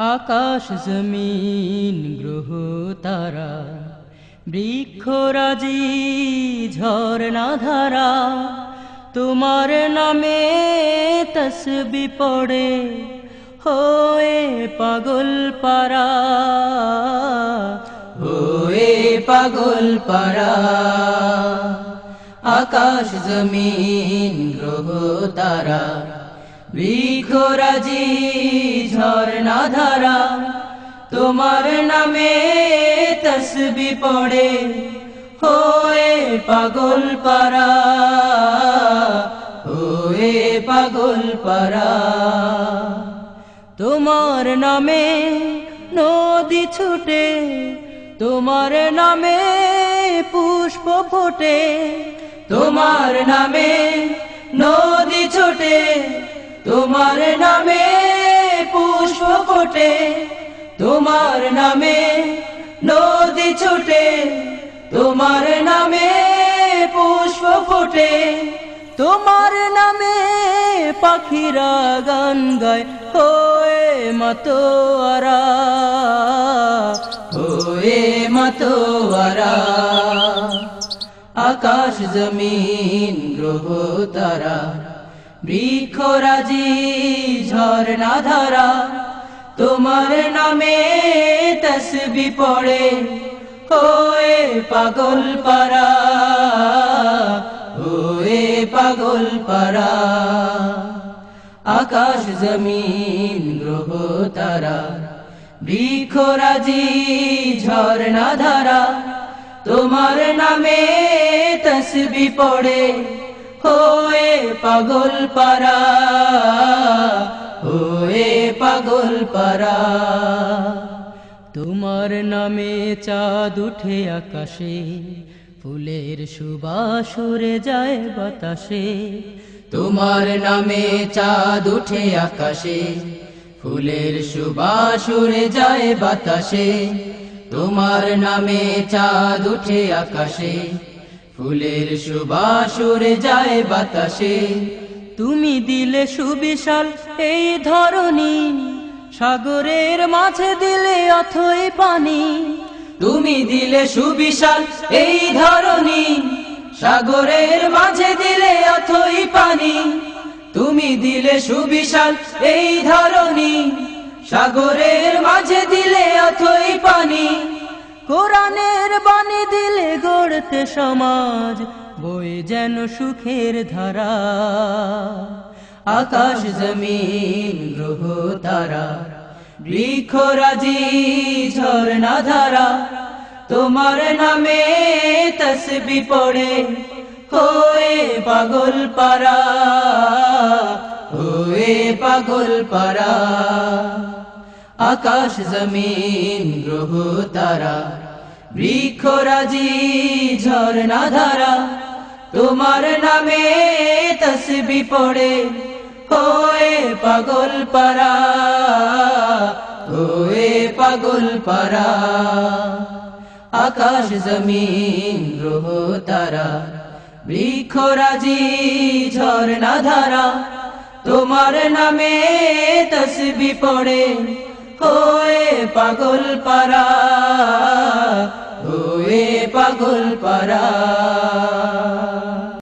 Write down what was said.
আকাশ জমিন, গ্রহ তারা বৃক্ষরাজি ঝর্ণা ধারা, তোমার নামে তসবি পড়ে, হোয়ে পাগল পারা, হোয়ে পাগল পারা। আকাশ জমিন, গ্রহ তারা বৃক্ষরাজি ঝর্ণা ধারা তোমার নামে তসবি পড়ে, হোয়ে পাগল পারা, হোয়ে পাগল পারা। তোমার নামে নদী ছুটে, তোমার নামে পুষ্প ফোটে, তোমার নামে নদী ছোটে, তোমার নামে ফোটে তোমার নামে নদী ছোটে, তোমার নামে পুষ্প ফোটে, তোমার নামে পাখিরা গান গায়, হোয়ে মতোয়ারা হোয়ে মতোয়ারা। আকাশ, জমিন, গ্রহ, তারা, বৃক্ষরাজি ঝর্ণা ধারা তোমার নামে তসবি পড়ে হোয়ে পাগল পারা হোয়ে পাগল পারা আকাশ জমিন, গ্রহ তারা বৃক্ষরাজি ঝর্ণা ধারা। তোমার নামে তসবি পড়ে হোয়ে পাগল পারা পাগল পারা তোমার নামে চাঁদ উঠে আকাশে, ফুলের সুবাস উড়ে যায় বাতাসে। তোমার নামে চাঁদ উঠে আকাশে, ফুলের সুবাস উড়ে যায় বাতাসে। তোমার নামে চাঁদ উঠে আকাশে, ফুলের সুবাস উড়ে যায় বাতাসে। তুমি দিলে সুবিশাল এই ধরনী সাগরের মাঝে দিলে অথই পানি, তুমি দিলে সুবিশাল এই ধরনী সাগরের মাঝে দিলে অথই পানি, তুমি দিলে সুবিশাল এই ধরনী সাগরের মাঝে দিলে অথই পানি, কোরআনের বাণী দিলে গড়তে সমাজ, বই যেন সুখের ধারা। আকাশ জমিন গ্রহ তারা। বৃক্ষরাজি ঝর্ণা ধারা। তোমার নামে তসবি পড়ে, হোয়ে পাগল পারা। হোয়ে পাগল পারা। আকাশ জমিন গ্রহ তারা। বৃক্ষরাজি ঝর্ণা ধারা। তোমার নামে তসবি পড়ে হোয়ে পাগল পারা হোয়ে পাগল পারা আকাশ জমিন, গ্রহ তারা, বৃক্ষরাজি, ঝর্ণা ধারা, তোমার নামে তসবি পড়ে, হোয়ে পাগল পারা হোয়ে পাগল পারা